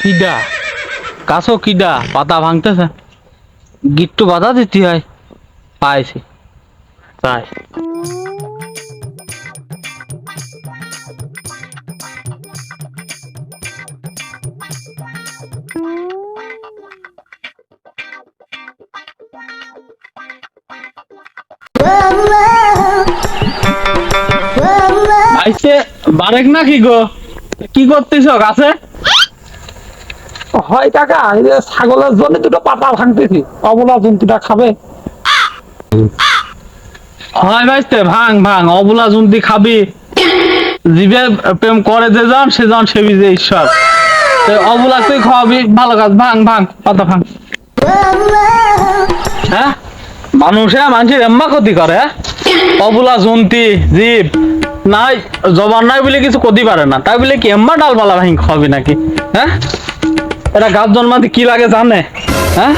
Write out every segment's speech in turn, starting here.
কিডা? কাছো কিডা? পাতা ভাঙতেছে। গিট্টু বাধা দিতে হয় পাইছি। তাই আইসে বারেক না কি গো? কি করতেছ? গাছে? হয় কাকা ছাগলের জন্য দুটো পাতা ভাঙতেছি। অবলা জন্তুটা খাবে। হয় ভাইস্তে ভাঙ ভাঙ, অবলা জন্তি খাবি। জীবে প্রেম করে যে যান, সে যান সেবি যে ঈশ্বর। অবলা তুই খাওয়াবি, ভালো কাজ, ভাঙ ভাঙ, পাতা ভাঙ। হ্যাঁ? মানুষে মানুষের এম্মা ক্ষতি করে হ্যাঁ? অবলা জন্তি, জীব, নাই, জবান নাই বলে কিছু ক্ষতি পারে না। তাই বলে কি, এম্মা ডালপালা ভাঙি খাওয়াবি নাকি হ্যাঁ? এটা গাছ জন্মাতে কি লাগে জানে? হ্যাঁ?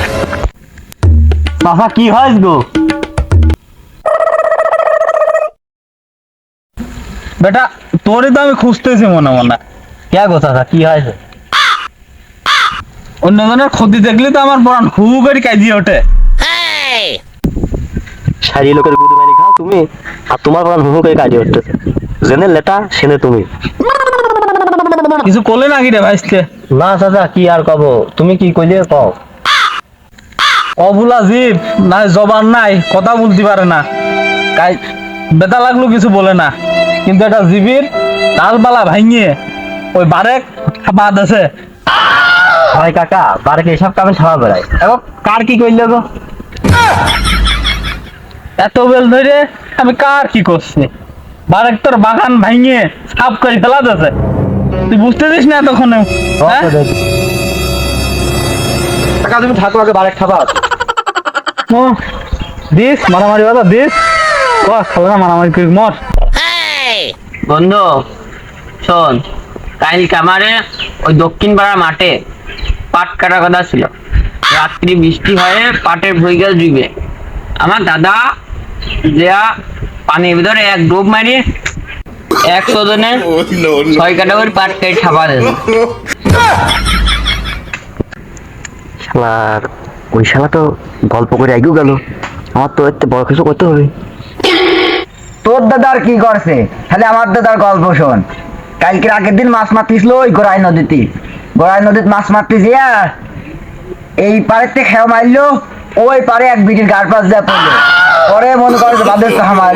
বাবা কি হয় গো? বেটা তোরই তো আমি খুঁজতেছি মনে মনে। কে গো চাচা কি হয়েছে অন্যজনের ক্ষতি দেখলে তো আমার পরান হু করে কাজিয়ে ওঠে। সারি লোকের গুদু মারি খাও তুমি আর তোমার প্রাণ হুহু করে কাজে উঠতেছে। জেনে লেটা সেনে তুমি। কিছু করলে নাকি রে ভাইস্তে না চাচা কি আর কব? তুমি কি কইলে কও? অবুলা জীব নাই জবান নাই কথা বলতে পারে না। কাই বেতা লাগল কিছু বলে না। কিন্তু একটা জীবির ডালপালা ভাঙিয়ে ওই বারেক বাদ আছে। হয় কাকা এসব কামে ছাড়া বেড়ায়। এখন কার কি কইলে গো? এত বেল ধরে আমি কার কি করছি? বারেক তোর বাগান ভাঙিয়ে সাফ করে ফেলা যাচ্ছে তুই বুঝতে দিস না এতক্ষণে। হ্যাঁ? কাকা তুমি থাকো আগে বারেক খাবার ও, দিস মারামারি বাদা দিস। ও খালে না মারামারি করি মর। বন্ধু শোন কালকে আমারে ওই দক্ষিণ পাড়ার মাঠে পাট কাটার কথা ছিল। রাত্রি বৃষ্টি হয়ে পাটের ভইগা জুইবে আমার দাদা যা পানির ভিতরে এক ডুব মারি একশো ছয় কাটা করে পাট কেটে ছাপা দেবে। শালার ওই শালা তো গল্প করে আগেও গেল। আমার তো এতে বড় কিছু করতে হবে। তোর দাদার কি করছে? তাহলে আমার দাদার গল্প শোন। কালকের আগের দিন মাছ মারতিছিল ওই গোড়াই নদীতে। গোড়াই নদীতে মাছ মারতে যা এই পাড়েতে খেও মারলো ওই পারে এক বিটির গার পাশ দেওয়া পড়ল। পরে মনে করে বাদের তো আমার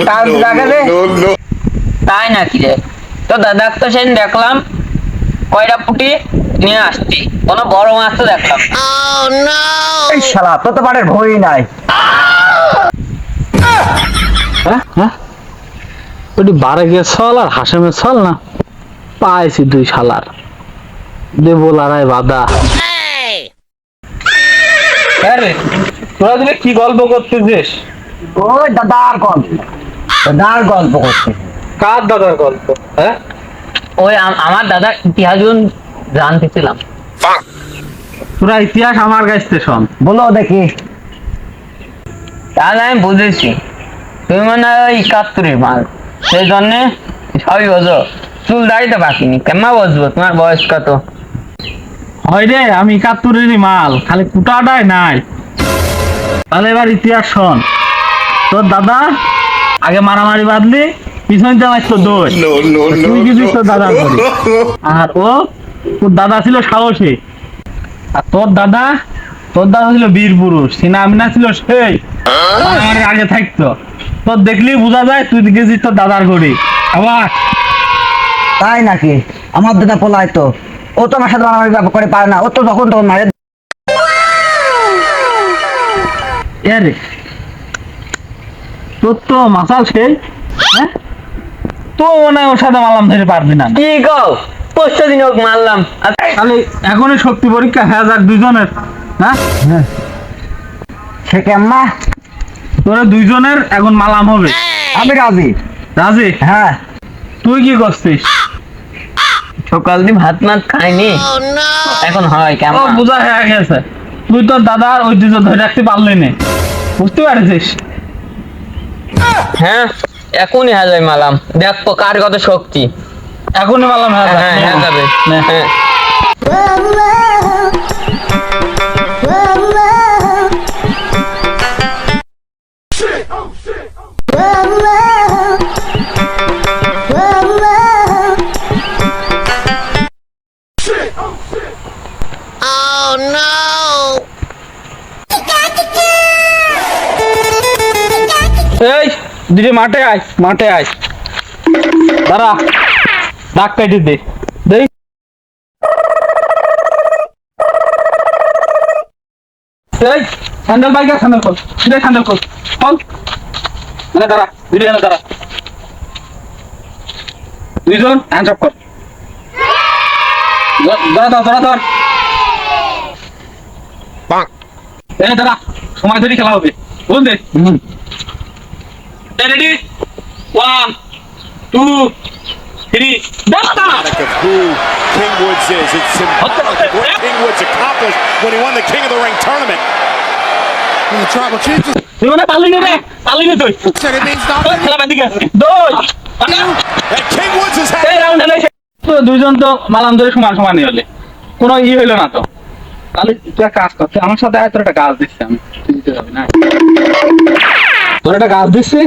তাই নাকি রে? তো দাদা তো সেদিন দেখলাম কয়টা পুটি নিয়ে আসছি কোনো বড় মাছ তো দেখলাম না। এই শালা তোর তো পাড়ের ভয় নাই। হ্যাঁ হ্যাঁ? ওটি বারে গিয়ে ছল আর হাসেমের ছল না? পাইছি দুই শালার। দেবো লড়াই বাদা। হ্যাঁ রে তোরা দিলে কি গল্প করতেছিস? ওই দাদার গল্প। দাদার গল্প করছে কার দাদার গল্প? হ্যাঁ? ওই আমার দাদা ইতিহাস জানতেছিলাম। তোরা ইতিহাস আমার কাছে শোন। বলো দেখি। তাহলে আমি বুঝেছি। তুমি মানে ওই একাত্তরের মাল সেই জন্যে সবই বোঝো। চুল দাড়িতে বাকিনি কেমন বসবো তোমার বয়স কত? হয় রে আমি একাত্তরেরই মাল খালি কুটাটাই নাই। তাহলে এবার ইতিহাস শোন। তোর দাদা আগে মারামারি বাঁধলি পিছন চালাইছ তো দোষ। তুই কি দিস তোর দাদার করে আর ও তোর দাদা ছিল সাহসী। আর তোর দাদা তোর দাদা ছিল বীর পুরুষ সিনা আমিনা ছিল সেই। মারামারির আগে থাকতো। তোর দেখলেই বোঝা যায় তুই গেছিস তোর দাদার ঘড়ি আবার। তাই নাকি? আমার দাদা পলাই তো। ও তো আমার সাথে মারামারি ব্যাপার করে পারে না। ও তো যখন তখন মারে। এরে তোর তো মাসাল সেই হ্যাঁ? তো মনে হয় ওর সাথে মালাম ধরে পারবি না। কি কও? পরশু দিন ওকে মারলাম। তাহলে এখনই শক্তি পরীক্ষা হ্যাঁ যাক দুজনের হ্যাঁ। সে কেম্মা তোরা দুইজনের এখন মালাম হবে। আমি রাজি। রাজি? হ্যাঁ। তুই কি করছিস? সকাল দিন ভাত মাত খাইনি। এখন হয় কেমন? বোঝা হয়ে গেছে। তুই তোর দাদার ঐতিহ্য ধরে রাখতে পারলি না। বুঝতে পারছিস? হ্যাঁ। এখনই হ্যাঁ মালাম। দেখো কার কত শক্তি। এখনই মালাম হ্যাঁ হ্যাঁ হ্যাঁ যাবে। হ্যাঁ। দিদি মাঠে আয় মাঠে আয়। দাঁড়া ডাক কাটি দে। দেই। এই স্যান্ডেল বাইকে স্যান্ডেল খোল দিদি স্যান্ডেল খোল খোল। এনে দাঁড়া দিদি এনে দাঁড়া। দুইজন হ্যান্ড আপ কর। দাঁড়া দাঁড়া দাঁড়া দাঁড়া। এই দাঁড়া সময় ধরে খেলা হবে। বুঝলি হুম ready? One, two, three. That's of who King Woods is. It's symbolic of what King Woods accomplished when he won the King of the Ring tournament. The tribal chief just তুই মানে পারলি না রে পারলি না তুই said it. খেলা বাদ দিকে দুই And King Woods had এই তো দুইজন তো মালাম ধরে সমান সমান হলে কোনো ই হইল না তো তাহলে তুই কাজ করতে আমার সাথে আয় তোর একটা গাছ দিচ্ছে আমি তুই দিতে যাবি না তোর একটা গাছ দিচ্ছি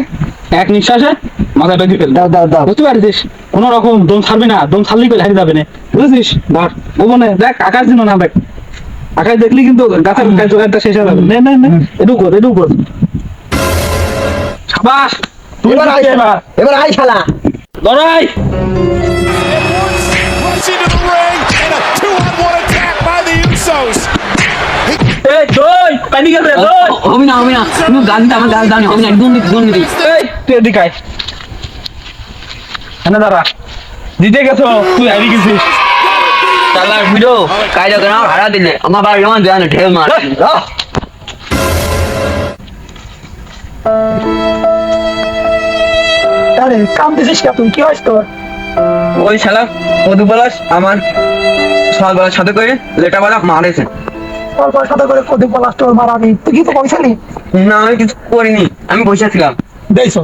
এক নিঃশ্বাসে মাথায় বেঁধে ফেল দাও দাও দাও। বুঝতে পারছিস? কোন রকম দম ছাড়বি না দম ছাড়লি পেলে হারিয়ে যাবে না। বুঝেছিস? ধর ও মনে দেখ আকাশ দিন না দেখ। আকাশ দেখলি কিন্তু গাছের গাছ জোগাড়টা শেষ হয়ে যাবে। নে নে নে। এটু কর এটু কর। সাবাস! এবার জিতলি এবার। এবার আই শালা। লড়াই. এই তুই পানি গেছে হবে না হবে না তুমি গান দিতে আমার গান দাও হবে না একদম দিতে দুর্নীতি। এই তুই এদিকে আয়। এনে দাঁড়া। জিতে গেছো তুই হারিয়ে গেছিস। ভিডিও কায়দা আমার হারা দিলে। আমার বাড়ি আমার দেওয়ানে ঢেউ মার। আরে কাম দিছিস কে তুই? কি তোর? ওই শালা মধুপলাশ আমার সকালবেলার সাথে করে লেটা বেলা মারেছে। তোর সাথে করে কদি পলাশ তোর মারাবি তুই কি তো কইছিলি না আমি কিছু করিনি। আমি বসে ছিলাম। দেইছো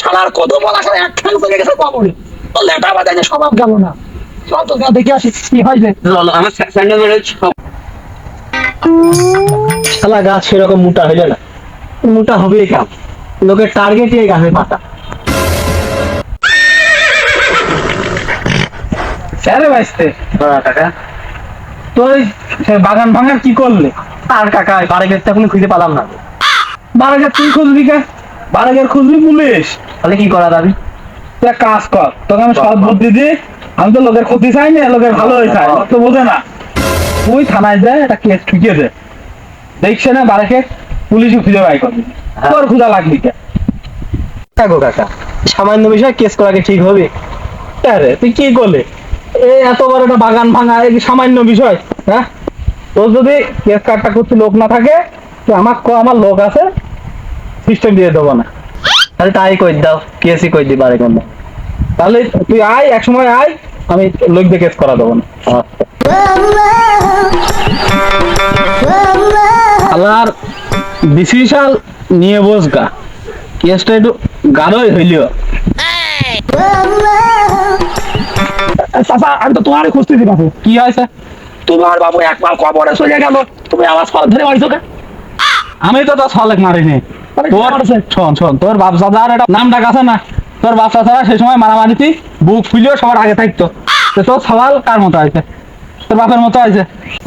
শালার কদ পলাশ এক ঠ্যাং চলে গেছে বাবুরে। তো লেটা বাদে যে স্বভাব গেল না। চল তো যা দেখে আসি কি হইছে চলো, আমার স্যান্ডেল মেরে শালা গাছ সেরকম মোটা হইলে না। মোটা হবেই কাম লোকের টার্গেটই এই গাছের পাতা। স্যারে বাইসতে কাকা সে বাগান ভাঙার কি করলে? আর কাকা বারেকের তো কোনো খুঁজে পালাম না। বারাগের তুই খুঁজবি কে? বারাগের খুঁজবি পুলিশ। তাহলে কি করা যাবে? তুই এক কাজ কর তোকে আমি সৎ বুদ্ধি দিই আমি তো লোকের ক্ষতি চাই না লোকের ভালো হয়ে চাই তো বোঝে না। তুই থানায় যায় একটা কেস ঠুকিয়ে দে। দেখছে না বারাকে? পুলিশই খুঁজে বাই করবি। তোর খুঁজা লাগবি কে? কাকু কাকা সামান্য বিষয় কেস করা কি ঠিক হবে? আরে তুই কি করলে? এই এত বড় একটা বাগান ভাঙা এই সামান্য বিষয় হ্যাঁ? তোর যদি কেস কাটটা করতে লোক না থাকে তুই আমার ক আমার লোক আছে সিস্টেম দিয়ে দেবো না। তাহলে তাই কই দাও কেসই কই দি বারে কোন তাহলে তুই আয় এক সময় আয় আমি লোক দিয়ে কেস করা দেবো না। আল্লাহর ডিসিশন নিয়ে বসগা কেসটা একটু গাঢ়ই হইলিও। চাচা আমি তো তোমারই খুঁজতেছি বাবু কি হয়েছে? তোমার বাবু একবার কবরে চলে গেল। তুমি আমার ফল ধরে বাড়িছো কে? আমি তো তোর সলেক মারিনি। তোর শোন শোন তোর বাপ দাদার একটা নাম ডাক আছে না? তোর বাপ দাদারা সেই সময় মারামারিতি বুক ফুলিও সবার আগে থাকতো। তো তোর সওয়াল কার মতো আছে তোর বাপের মতো আছে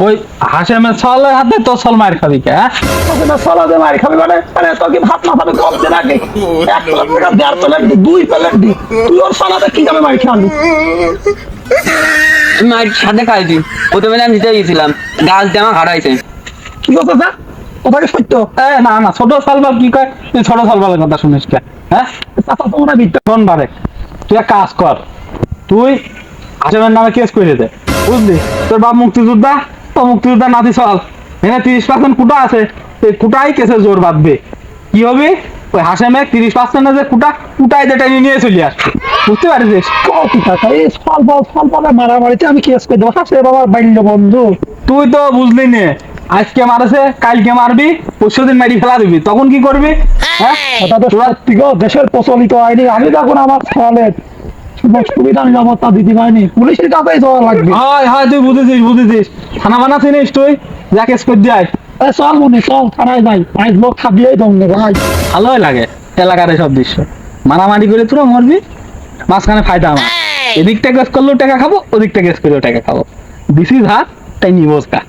ওই হাসেমের সওয়ালের হাতে তোর সল মার খাবি কে হ্যাঁ? না সলা দে মারি খাবি মানে? মানে তোর কি ভাত না খাবে কম দিন আগে? এক প্লেট দেড় প্লেট দুই প্লেট তুই ওর সালাদে কি যাবে মারি খাবি? মায়ের সাথে খাইছি। প্রথমে আমি নিতে গেছিলাম। গাছ দিয়ে আমার হারাইছে। কি কথা সত্য? না না, ছোট সালবাল কি কয়? ছোট সালবালের কথা শুনিস হ্যাঁ? তোমরা বারে তুই এক কাজ কর। তুই হাসেমের নামে কেস করে দে। বুঝলি? তোর বাপ মুক্তিযোদ্ধা তো মুক্তিযোদ্ধা নাতি চল এখানে তিরিশ পার্সেন্ট কুটা আছে। এই কুটাই কেসে জোর বাঁধবে। কি হবে? ওই হাসেমে তিরিশ পার্সেন্ট যে কুটা যেটা নিয়ে চলে আসবে বুঝতে পারছিস? কত টাকা এই মারামারিতে আমি কেস করে দেবো হাসে বাবার বাল্য বন্ধু তুই তো বুঝলি নে আজকে মারছে কালকে মারবি পরশু দিন মারি ফেলা দিবি তখন কি করবি? হ্যাঁ? গো দেশের প্রচলিত আইনি আমি তখন আমার সুযোগ সুবিধা নিরাপত্তা দিতে পারিনি পুলিশের কাছেই যাওয়া লাগবে। হয় হয় তুই বুঝেছিস বুঝেছিস। থানা বানা চিনিস তুই? যা কেস করে দিয়ে। চল মনে চল থানায় যাই। পাঁচ লোক দমনে ভাই ভালোই লাগে এলাকার সব দৃশ্য। মারামারি করে তোরা মরবি মাঝখানে ফায়দা আমার। এদিকটা গেস করলেও টাকা খাব ওদিকটা গেস করলেও টাকা খাব। দিস ইজ হাত তাই নিবোস কা